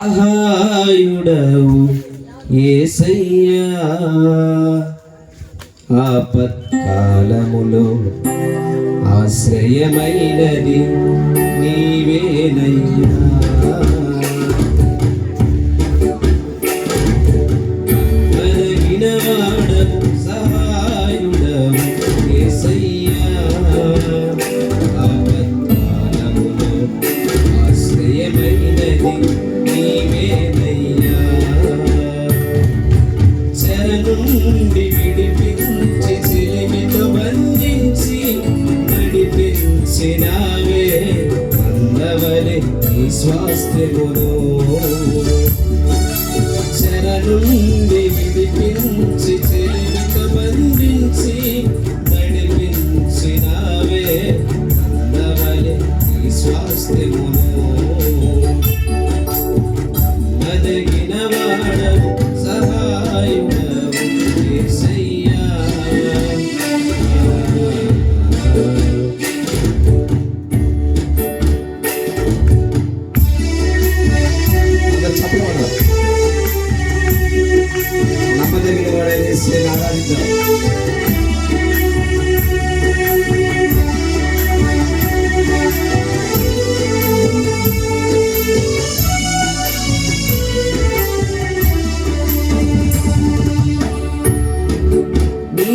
సహాయుడవు ఏసయ్యా ఆపత్కాలములో ఆశ్రయమైనది నీవేనయ్యా మరగినవాడవు సహాయుడవు యేసయ్యా. ఆపత్కాలములో ఆశ్రయమైనది నీవేనయ్యా. చెర నుండి విడిపించి చిలిమితో బంధించి నడిపించినావే అందవలె నీ స్వాస్థ్యమును చెర నుండి విడిపించి చెలిమితో బంధించి నడిపించినావే అందవలె నీ స్వాస్థ్యమును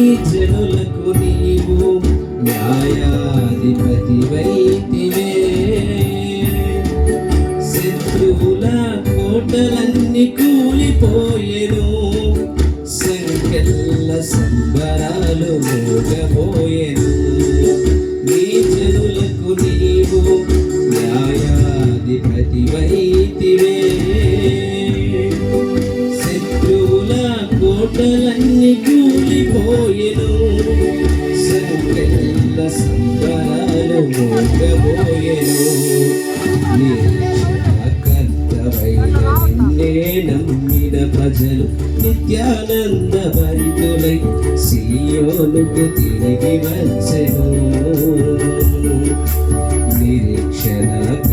జనులకు నీవు న్యాయాధిపతి వైతివే. శత్రువుల కోటలన్నీ కూలిపోయేను. సంకెల్ల సంబరాలు మోగబోయెను. కోటలన్నీ కూలిపోయెను సంకెళ్ళ సంబరాలు మోగబోయెను. నిన్నే నమ్మిన ప్రజలు నిత్యానంద భరితులై సీయోనుకు తిరిగి వచ్చెను. నిరీక్షణకర్తవైన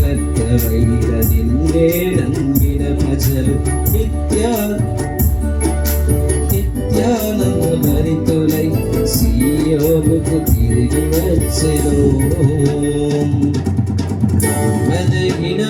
నిన్నే నమ్మిన ప్రజలు నిత్యా నిత్యానంద భరితులై సియోనుకు తిరిగి వచ్చెను మదగిన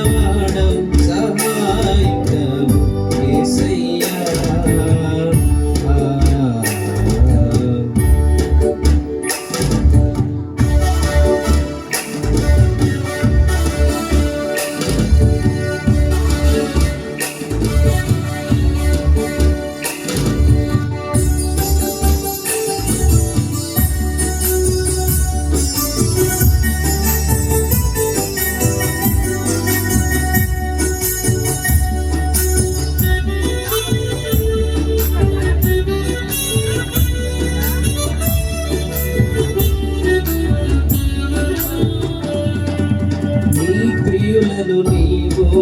నీవు.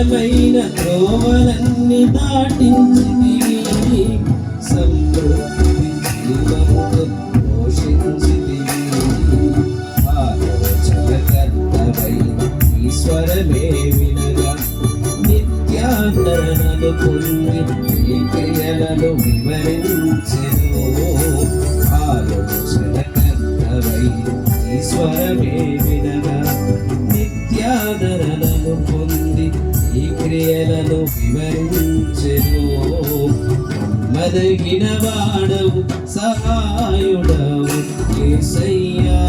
జటిలమైన త్రోవలన్నీ దాటించితివి. సమృద్ధి జీవముతో పోషించితివి. ఆలోచనకర్తవైన ఈశ్వరమే వినగా నిత్యాదరణను పొంది ఈ క్రియలను వివరించెను. ఆలోచనకర్తవైన ఈశ్వరమే వినగా నిత్యాదరణను పొంది ఈ క్రియలను వివరించెను. మదగిన వాడవు సహాయుడవు. యేసయ్యా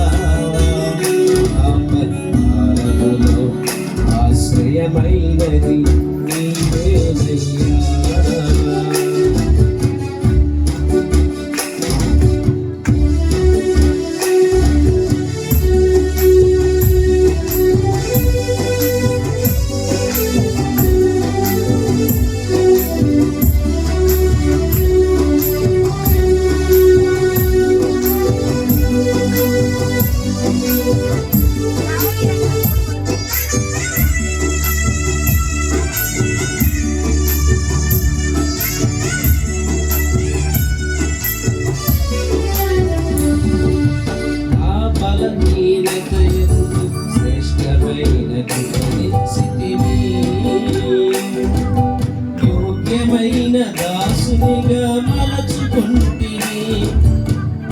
మలచుకుంటిని.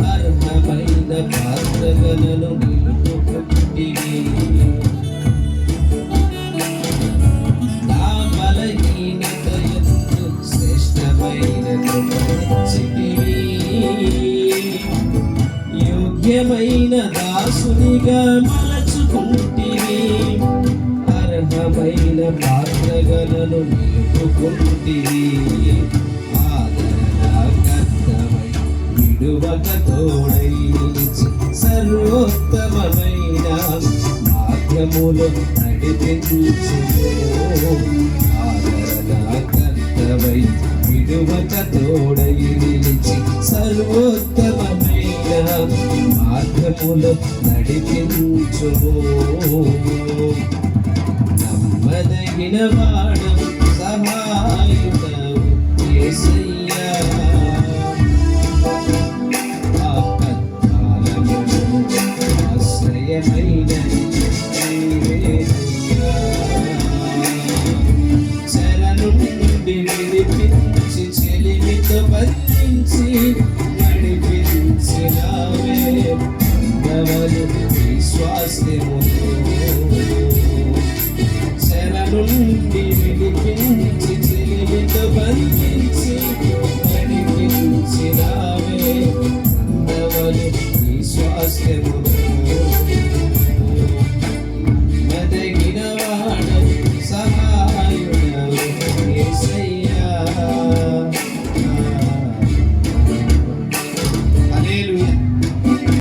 అర్హమైన పాత్రలను నిలుపుకుంటిని. యోగ్యమైన దాసునిగా మలచుకుంటివి. అర్హమైన పాత్రగలను నిలుపుకుంటివి. విడువక తోడై సర్వోత్తమైన సర్వోత్తమమైన మార్గములు నడిపించుము ఆదరణకర్తమై విడువక తోడై నిలిచి సర్వోత్తమైన మార్గములు నడిపించుము. నమ్మదగిన వాడు సహాయుడవు ese eh,